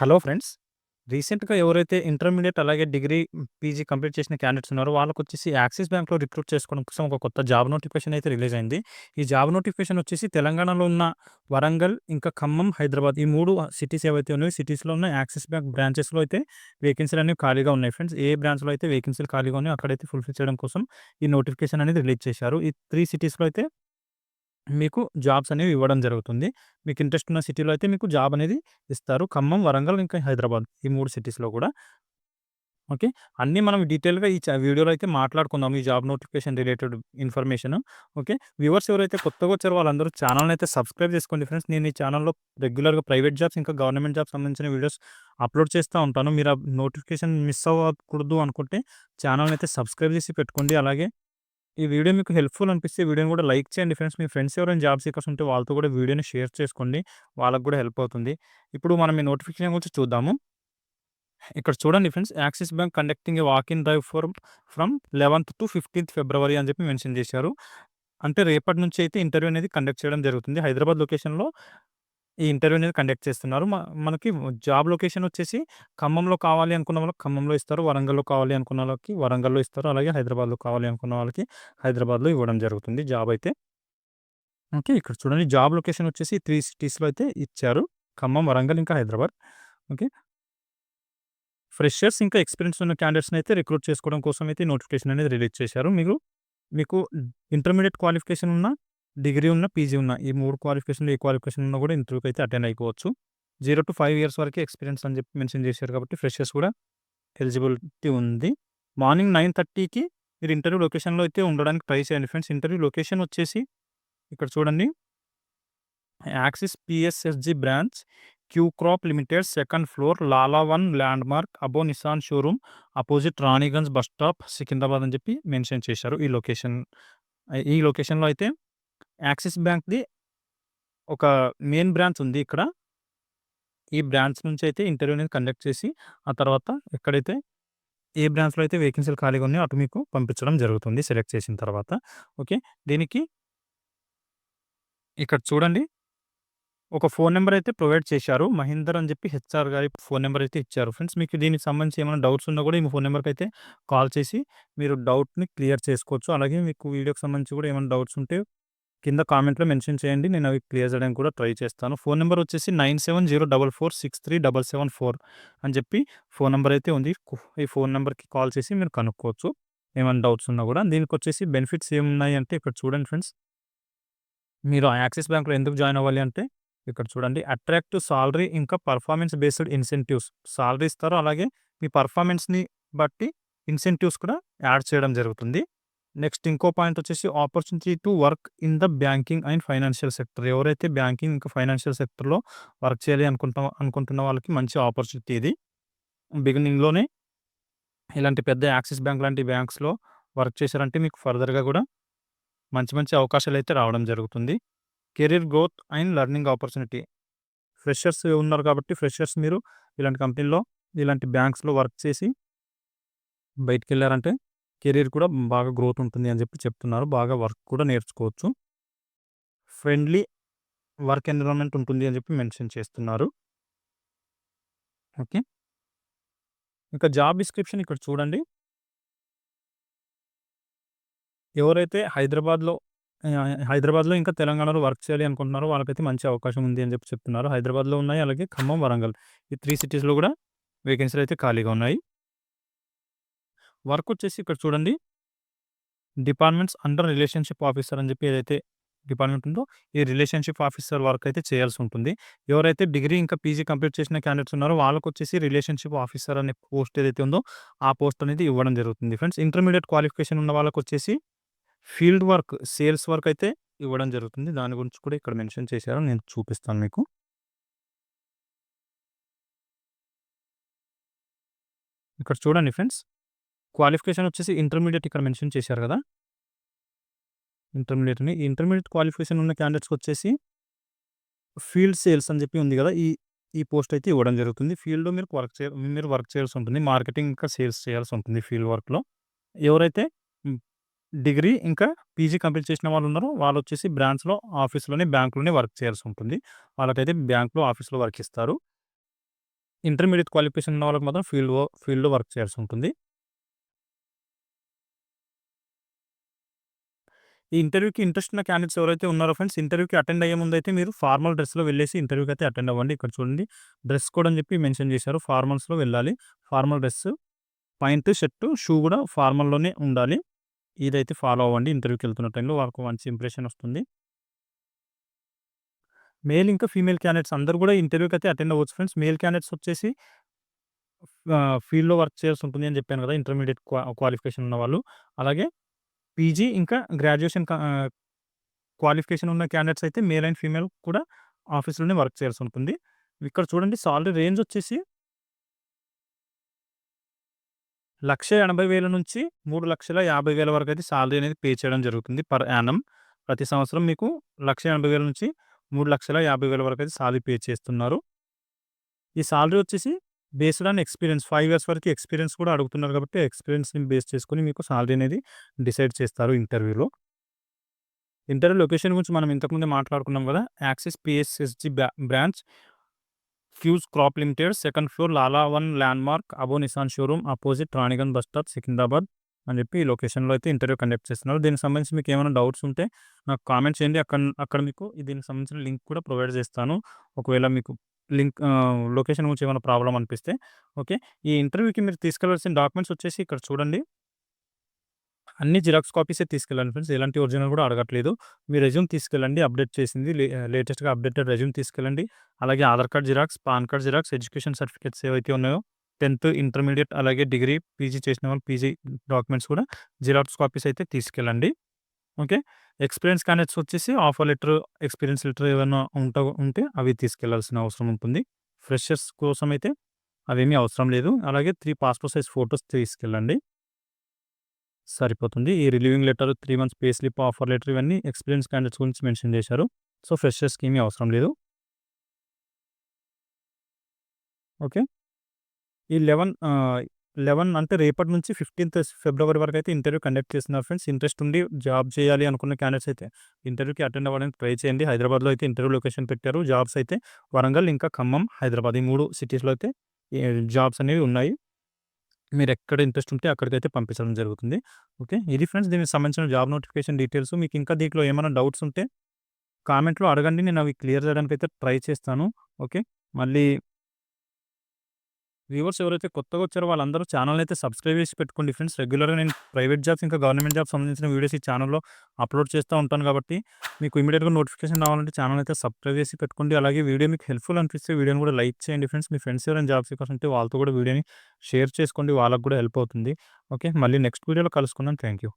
Hello friends. రీసెంట్‌గా ఎవరైతే intermediate అలాగే డిగ్రీ, పీజీ కంప్లీట్ చేసిన క్యాండిడేట్స్ ఉన్నారో వాళ్ళకొచ్చేసి యాక్సిస్ బ్యాంక్‌లో రిక్రూట్ చేసుకోవడం కోసం ఒక కొత్త జాబ్ నోటిఫికేషన్ అయితే రిలీజ్ అయింది. ఈ జాబ్ నోటిఫికేషన్ వచ్చేసి తెలంగాణలో ఉన్న వరంగల్, ఇంకా ఖమ్మం, హైదరాబాద్ ఈ మూడు సిటీస్ ఏవైతే ఉన్నాయో సిటీస్‌లో ఉన్న యాక్సిస్ బ్యాంక్ బ్రాంచెస్‌లో అయితే వేకెన్సీలు అనేవి ఖాళీగా ఉన్నాయి ఫ్రెండ్స్. ఏ బ్రాంచ్‌లో అయితే వేకెన్సీలు ఖాళీగా ఉన్నాయో అక్కడైతే ఫుల్‌ఫిల్ చేయడం కోసం ఈ నోటిఫికేషన్ అనేది రిలీజ్ చేశారు. ఈ త్రీ సిటీస్‌లో అయితే మీకు జాబ్స్ అనేవి ఇవ్వడం జరుగుతుంది. మీకు ఇంట్రెస్ట్ ఉన్న సిటీలో అయితే మీకు జాబ్ అనేది ఇస్తారు. ఖమ్మం, వరంగల్ ఇంకా హైదరాబాద్ ఈ 3 సిటీస్‌లో కూడా. ఓకే. అన్నీ మనం డీటెయిల్‌గా ఈ చ వీడియోలో అయితే మాట్లాడుకుందాం. ఈ job notification related information. Okay. Viewers ఎవరైతే కొత్తగా వచ్చారో వాళ్ళందరూ ఛానెల్‌ని అయితే సబ్స్క్రైబ్ చేసుకోండి ఫ్రెండ్స్. నేను ఈ ఛానెల్‌లో రెగ్యులర్‌గా ప్రైవేట్ జాబ్స్ ఇంకా గవర్నమెంట్ జాబ్స్ సంబంధించిన వీడియోస్ అప్లోడ్ చేస్తా ఉంటాను. మీరు ఆ నోటిఫికేషన్ మిస్ అవ్వకూడదు అనుకుంటే ఛానెల్‌ని అయితే సబ్స్క్రైబ్ చేసి పెట్టుకోండి. అలాగే ఈ వీడియో మీకు హెల్ప్‌ఫుల్ అనిపిస్తే వీడియోని కూడా లైక్ చేయండి ఫ్రెండ్స్. మీ ఫ్రెండ్స్ ఎవరైనా జాబ్ సీకర్స్ ఉంటే వాళ్ళతో కూడా వీడియోని షేర్ చేసుకోండి. వాళ్ళకి కూడా హెల్ప్ అవుతుంది. ఇప్పుడు మనం ఈ నోటిఫికేషన్ గురించి చూద్దాము. ఇక్కడ చూడండి friends Axis bank conducting a walk in drive for from 11థ్ to 15థ్ ఫిబ్రవరి అని చెప్పి మెన్షన్ చేశారు. అంటే రేపటి నుంచి అయితే ఇంటర్వ్యూ అనేది కండక్ట్ చేయడం జరుగుతుంది. హైదరాబాద్ లొకేషన్‌లో ఈ ఇంటర్వ్యూ అనేది కండక్ట్ చేస్తున్నారు. మ మనకి జాబ్ లొకేషన్ వచ్చేసి ఖమ్మంలో కావాలి అనుకున్న వాళ్ళకి ఖమ్మంలో ఇస్తారు. వరంగల్‌లో కావాలి అనుకున్న వాళ్ళకి వరంగల్‌లో ఇస్తారు. అలాగే హైదరాబాద్‌లో కావాలి అనుకున్న వాళ్ళకి హైదరాబాద్‌లో ఇవ్వడం జరుగుతుంది జాబ్ అయితే. ఓకే. ఇక్కడ చూడండి జాబ్ లొకేషన్ వచ్చేసి 3 సిటీస్‌లో అయితే ఇచ్చారు. ఖమ్మం, వరంగల్ ఇంకా హైదరాబాద్. ఓకే. ఫ్రెషర్స్ ఇంకా ఎక్స్‌పీరియన్స్ ఉన్న క్యాండిడేట్స్‌ని అయితే రిక్రూట్ చేసుకోవడం కోసం అయితే నోటిఫికేషన్ అనేది రిలీజ్ చేశారు. మీరు మీకు ఇంటర్మీడియేట్ క్వాలిఫికేషన్ ఉన్న, డిగ్రీ ఉన్న, పీజీ ఉన్న ఈ మూడు క్వాలిఫికేషన్లు ఏ క్వాలిఫికేషన్ ఉన్నా కూడా ఇంటర్వ్యూకి అయితే అటెండ్ అయిపోవచ్చు. 0-5 ఇయర్స్ వరకే ఎక్స్‌పీరియన్స్ అని చెప్పి మెన్షన్ చేశారు కాబట్టి ఫ్రెషర్స్ కూడా ఎలిజిబిలిటీ ఉంది. మార్నింగ్ 9:30కి మీరు ఇంటర్వ్యూ లొకేషన్‌లో అయితే ఉండడానికి ట్రై చేయండి ఫ్రెండ్స్. ఇంటర్వ్యూ లొకేషన్ వచ్చేసి ఇక్కడ చూడండి. Axis PSSG branch Quess corp limited second floor Lala one landmark above Nissan showroom opposite Ranigunj bus stop Secunderabad అని చెప్పి మెన్షన్ చేశారు. ఈ లొకేషన్ ఈ లొకేషన్‌లో అయితే యాక్సిస్ బ్యాంక్‌ది ఒక మెయిన్ బ్రాంచ్ ఉంది ఇక్కడ. ఈ బ్రాంచ్ నుంచి అయితే ఇంటర్వ్యూ అనేది కండక్ట్ చేసి ఆ తర్వాత ఎక్కడైతే ఏ బ్రాంచ్‌లో అయితే వేకెన్సీలు ఖాళీగా ఉన్నాయో అటు మీకు పంపించడం జరుగుతుంది సెలెక్ట్ చేసిన తర్వాత. ఓకే. దీనికి ఇక్కడ చూడండి. ఒక ఫోన్ నెంబర్ అయితే ప్రొవైడ్ చేశారు. మహేందర్ అని చెప్పి హెచ్ఆర్ గారి ఫోన్ నెంబర్ అయితే ఇచ్చారు ఫ్రెండ్స్. మీకు దీనికి సంబంధించి ఏమైనా డౌట్స్ ఉన్నా కూడా ఈ ఫోన్ నెంబర్కి అయితే కాల్ చేసి మీరు డౌట్‌ని క్లియర్ చేసుకోవచ్చు. అలాగే మీకు వీడియోకి సంబంధించి కూడా ఏమైనా డౌట్స్ ఉంటే కింద కామెంట్‌లో మెన్షన్ చేయండి. నేను అవి క్లియర్ చేయడానికి కూడా ట్రై చేస్తాను. ఫోన్ నెంబర్ వచ్చేసి 9704463774 అని చెప్పి ఫోన్ నెంబర్ అయితే ఉంది. ఈ ఫోన్ నెంబర్కి కాల్ చేసి మీరు కనుక్కోవచ్చు. ఏమైనా డౌట్స్ ఉన్నా కూడా. దీనికొచ్చేసి బెనిఫిట్స్ ఏమున్నాయి అంటే ఇక్కడ చూడండి ఫ్రెండ్స్. మీరు యాక్సిస్ బ్యాంక్‌లో ఎందుకు జాయిన్ అవ్వాలి అంటే ఇక్కడ చూడండి అట్రాక్టివ్ సాలరీ ఇంకా పర్ఫార్మెన్స్ బేస్డ్ ఇన్సెంటివ్స్ సాలరీ ఇస్తారు. అలాగే మీ పర్ఫార్మెన్స్‌ని బట్టి ఇన్సెంటివ్స్ కూడా యాడ్ చేయడం జరుగుతుంది. నెక్స్ట్ ఇంకో పాయింట్ వచ్చేసి opportunity to work in the banking and financial sector. ఎవరైతే బ్యాంకింగ్ ఇంకా ఫైనాన్షియల్ సెక్టర్‌లో వర్క్ చేయాలి అనుకుంటా అనుకుంటున్న వాళ్ళకి మంచి ఆపర్చునిటీ ఇది. బిగినింగ్‌లోనే ఇలాంటి పెద్ద యాక్సిస్ బ్యాంక్ లాంటి బ్యాంక్స్‌లో వర్క్ చేశారంటే మీకు ఫర్దర్‌గా కూడా మంచి మంచి అవకాశాలు అయితే రావడం జరుగుతుంది. Career growth and learning opportunity. Freshers ఉన్నారు కాబట్టి ఫ్రెషర్స్ మీరు ఇలాంటి కంపెనీలో ఇలాంటి బ్యాంక్స్‌లో వర్క్ చేసి బయటికి వెళ్ళారంటే కెరీర్ కూడా బాగా గ్రోత్ ఉంటుంది అని చెప్పి చెప్తున్నారు. బాగా వర్క్ కూడా నేర్చుకోవచ్చు. ఫ్రెండ్లీ వర్క్ ఎన్విరాన్మెంట్ ఉంటుంది అని చెప్పి మెన్షన్ చేస్తున్నారు. ఓకే. ఇంకా జాబ్ డిస్క్రిప్షన్ ఇక్కడ చూడండి. ఎవరైతే హైదరాబాద్‌లో హైదరాబాద్‌లో ఇంకా తెలంగాణలో వర్క్ చేయాలి అనుకుంటున్నారో వాళ్ళకైతే మంచి అవకాశం ఉంది అని చెప్పి చెప్తున్నారు. హైదరాబాద్‌లో ఉన్నాయి. అలాగే ఖమ్మం, వరంగల్ ఈ త్రీ సిటీస్‌లో కూడా వేకెన్సీలు అయితే ఖాళీగా ఉన్నాయి. వర్క్ వచ్చేసి ఇక్కడ చూడండి. డిపార్ట్మెంట్స్ అండర్ రిలేషన్‌షిప్ ఆఫీసర్ అని చెప్పి ఏదైతే డిపార్ట్మెంట్ ఉందో ఈ రిలేషన్‌షిప్ ఆఫీసర్ వర్క్ అయితే చేయాల్సి ఉంటుంది. ఎవరైతే డిగ్రీ ఇంకా పీజీ కంప్లీట్ చేసిన క్యాండిడేట్స్ ఉన్నారో వాళ్ళకు వచ్చేసి రిలేషన్‌షిప్ ఆఫీసర్ అనే పోస్ట్ ఏదైతే ఉందో ఆ పోస్ట్ అనేది ఇవ్వడం జరుగుతుంది ఫ్రెండ్స్. ఇంటర్మీడియట్ క్వాలిఫికేషన్ ఉన్న వాళ్ళకు వచ్చేసి ఫీల్డ్ వర్క్, సేల్స్ వర్క్ అయితే ఇవ్వడం జరుగుతుంది. దాని గురించి కూడా ఇక్కడ మెన్షన్ చేశారు. నేను చూపిస్తాను మీకు. ఇక్కడ చూడండి ఫ్రెండ్స్. క్వాలిఫికేషన్ వచ్చేసి ఇంటర్మీడియట్ ఇక్కడ మెన్షన్ చేశారు కదా! ఇంటర్మీడియట్ని ఇంటర్మీడియట్ క్వాలిఫికేషన్ ఉన్న క్యాండిడేట్స్‌కొచ్చేసి ఫీల్డ్ సేల్స్ అని చెప్పి ఉంది కదా! ఈ ఈ పోస్ట్ అయితే ఇవ్వడం జరుగుతుంది. ఫీల్డ్‌లో మీరు వర్క్ చేయ మీరు వర్క్ చేయాల్సి ఉంటుంది. మార్కెటింగ్ ఇంకా సేల్స్ చేయాల్సి ఉంటుంది ఫీల్డ్ వర్క్‌లో. ఎవరైతే డిగ్రీ ఇంకా పీజీ కంప్లీట్ చేసిన వాళ్ళు ఉన్నారో వాళ్ళు వచ్చేసి బ్రాంచ్‌లో, ఆఫీస్‌లోనే, బ్యాంకులోనే వర్క్ చేయాల్సి ఉంటుంది. వాళ్ళకైతే బ్యాంక్‌లో, ఆఫీస్‌లో వర్క్ ఇస్తారు. ఇంటర్మీడియట్ క్వాలిఫికేషన్ ఉన్న వాళ్ళకి మాత్రం ఫీల్డ్ ఫీల్డ్‌లో వర్క్ చేయాల్సి ఉంటుంది. ఈ ఇంటర్వ్యూకి ఇంట్రెస్ట్ ఉన్న క్యాండిడేట్స్ ఎవరైతే ఉన్నారో ఫ్రెండ్స్ ఇంటర్వ్యూకి అటెండ్ అయ్యే ముందైతే మీరు ఫార్మల్ డ్రెస్‌లో వెళ్ళేసి ఇంటర్వ్యూకి అయితే అటెండ్ అవ్వండి. ఇక్కడ చూడండి డ్రెస్ కోడ్ అని చెప్పి మెన్షన్ చేశారు. ఫార్మల్స్‌లో వెళ్ళాలి. Formal dress, pant, shirt, shoe కూడా ఫార్మల్‌లోనే ఉండాలి. ఇదైతే ఫాలో అవ్వండి ఇంటర్వ్యూకి వెళ్తున్న టైంలో వాళ్ళకు మంచి ఇంప్రెషన్ వస్తుంది. మేల్ ఇంకా ఫీమేల్ క్యాండిడేట్స్ అందరూ కూడా ఇంటర్వ్యూకి అయితే అటెండ్ అవ్వచ్చు ఫ్రెండ్స్. మేల్ క్యాండిడేట్స్ వచ్చేసి ఫీల్డ్‌లో వర్క్ చేయాల్సి ఉంటుంది అని చెప్పాను కదా! ఇంటర్మీడియట్ క్వా క్వాలిఫికేషన్ ఉన్నవాళ్ళు. అలాగే పీజీ ఇంకా గ్రాడ్యుయేషన్ క్వాలిఫికేషన్ ఉన్న క్యాండిడేట్స్ అయితే మేల్ అండ్ ఫీమేల్ కూడా ఆఫీస్‌లోనే వర్క్ చేయాల్సి ఉంటుంది. ఇక్కడ చూడండి సాలరీ రేంజ్ వచ్చేసి లక్ష ఎనభై వేల నుంచి 3,50,000 వరకు అయితే సాలరీ అనేది పే చేయడం జరుగుతుంది పర్ యానం ప్రతి సంవత్సరం మీకు లక్ష ఎనభై వేల నుంచి 3,50,000 వరకు అయితే సాలరీ పే చేస్తున్నారు. ఈ సాలరీ వచ్చేసి based on experience five years వరకు ఎక్స్‌పీరియన్స్ కూడా అడుగుతున్నారు కాబట్టి ఎక్స్‌పీరియన్స్‌ని బేస్ చేసుకుని మీకు సాలరీ అనేది డిసైడ్ చేస్తారు ఇంటర్వ్యూలో. ఇంటర్వ్యూ లొకేషన్ గురించి మనం ఇంతకుముందే మాట్లాడుకున్నాం కదా! యాక్సిస్ పిఎస్ఎస్జి బ్రా branch Quess corp limited second floor Lala one landmark above Nissan showroom opposite Ranigunj bus stop Secunderabad అని చెప్పి ఈ లొకేషన్‌లో అయితే ఇంటర్వ్యూ కండక్ట్ చేస్తున్నారు. దీనికి సంబంధించి మీకు ఏమైనా డౌట్స్ ఉంటే నాకు కామెంట్ చేయండి. అక్కడ అక్కడ మీకు దీనికి సంబంధించిన లింక్ కూడా ప్రొవైడ్ చేస్తాను. ఒకవేళ మీకు లింక్ లొకేషన్ గురించి ఏమైనా ప్రాబ్లమ్ అనిపిస్తే ఓకే. ఈ ఇంటర్వ్యూకి మీరు తీసుకెళ్ళాల్సిన డాక్యుమెంట్స్ వచ్చేసి ఇక్కడ చూడండి. అన్ని జిరాక్స్ కాపీసే తీసుకెళ్ళండి ఫ్రెండ్స్. ఎలాంటి ఒరిజినల్ కూడా అడగట్లేదు. మీ రెజ్యూమ్ తీసుకెళ్ళండి అప్డేట్ చేసింది లే లేటెస్ట్‌గా అప్డేటెడ్ రెజ్యూమ్ తీసుకెళ్ళండి. అలాగే Aadhaar card xerox, PAN card xerox, education certificates ఏవైతే ఉన్నాయో టెన్త్ ఇంటర్మీడియట్ అలాగే డిగ్రీ, పీజీ చేసిన వాళ్ళు పీజీ డాక్యుమెంట్స్ కూడా జిరాక్స్ కాపీస్ అయితే తీసుకెళ్ళండి. ఓకే. ఎక్స్‌పీరియన్స్ క్యాండిడేట్స్ వచ్చేసి ఆఫర్ లెటర్, ఎక్స్‌పీరియన్స్ లెటర్ ఏమైనా ఉంట ఉంటే అవి తీసుకెళ్ళాల్సిన అవసరం ఉంటుంది. ఫ్రెషర్స్ కోసం అయితే అవేమీ అవసరం లేదు. అలాగే త్రీ పాస్‌పోర్ట్ సైజ్ ఫోటోస్ తీసుకెళ్ళండి. సరిపోతుంది. ఈ relieving letter, three months pay slip, offer letter ఇవన్నీ ఎక్స్‌పీరియన్స్ క్యాండిడేట్స్ గురించి మెన్షన్ చేశారు. సో, ఫ్రెషర్స్‌కి ఏమీ అవసరం లేదు. ఓకే. ఈ 11 లెవెన్ అంటే రేపటి నుంచి 15థ్ ఫిబ్రవరి వరకు అయితే ఇంటర్వ్యూ కండక్ట్ చేస్తున్నారు ఫ్రెండ్స్. ఇంట్రెస్ట్ ఉండి జాబ్ చేయాలి అనుకున్న క్యాండిడేట్స్ అయితే ఇంటర్వ్యూకి అటెండ్ అవ్వడానికి ట్రై చేయండి. హైదరాబాద్‌లో అయితే ఇంటర్వ్యూ లొకేషన్ పెట్టారు. జాబ్స్ అయితే వరంగల్, ఇంకా ఖమ్మం, హైదరాబాద్ ఈ మూడు సిటీస్‌లో అయితే జాబ్స్ అనేవి ఉన్నాయి. మీరు ఎక్కడ ఇంట్రెస్ట్ ఉంటే అక్కడికైతే పంపించడం జరుగుతుంది. ఓకే. ఇది ఫ్రెండ్స్ దీనికి సంబంధించిన జాబ్ నోటిఫికేషన్ డీటెయిల్స్. మీకు ఇంకా దీంట్లో ఏమైనా డౌట్స్ ఉంటే కామెంట్‌లో అడగండి. నేను అవి క్లియర్ చేయడానికి అయితే ట్రై చేస్తాను. ఓకే. మళ్ళీ వ్యూవర్స్ ఎవరైతే కొత్తగా వచ్చారో వాళ్ళందరూ ఛానల్ అయితే సబ్స్క్రైబ్ చేసి పెట్టుకోండి ఫ్రెండ్స్. రెగ్యులర్‌గా నేను ప్రైవేట్ జాబ్స్ ఇంకా గవర్నమెంట్ జాబ్స్ సంబంధించిన వీడియోస్ ఈ ఛానల్లో అప్లోడ్ చేస్తూ ఉంటాను కాబట్టి మీకు ఇమీడియట్గా నోటిఫికేషన్ రావాలంటే ఛానల్ అయితే సబ్స్క్రైబ్ చేసి పెట్టుకోండి. అలాగే వీడియో మీకు హెల్ప్‌ఫుల్ అనిపిస్తే వీడియోని కూడా లైక్ చేయండి ఫ్రెండ్స్. మీ ఫ్రెండ్స్ ఎవరైనా జాబ్స్ కోసం ఉంటే వాళ్ళతో కూడా వీడియోని షేర్ చేసుకోండి. వాళ్ళకి కూడా హెల్ప్ అవుతుంది. ఓకే. మళ్ళీ నెక్స్ట్ వీడియోలో కలుసుకుందాం. Thank you.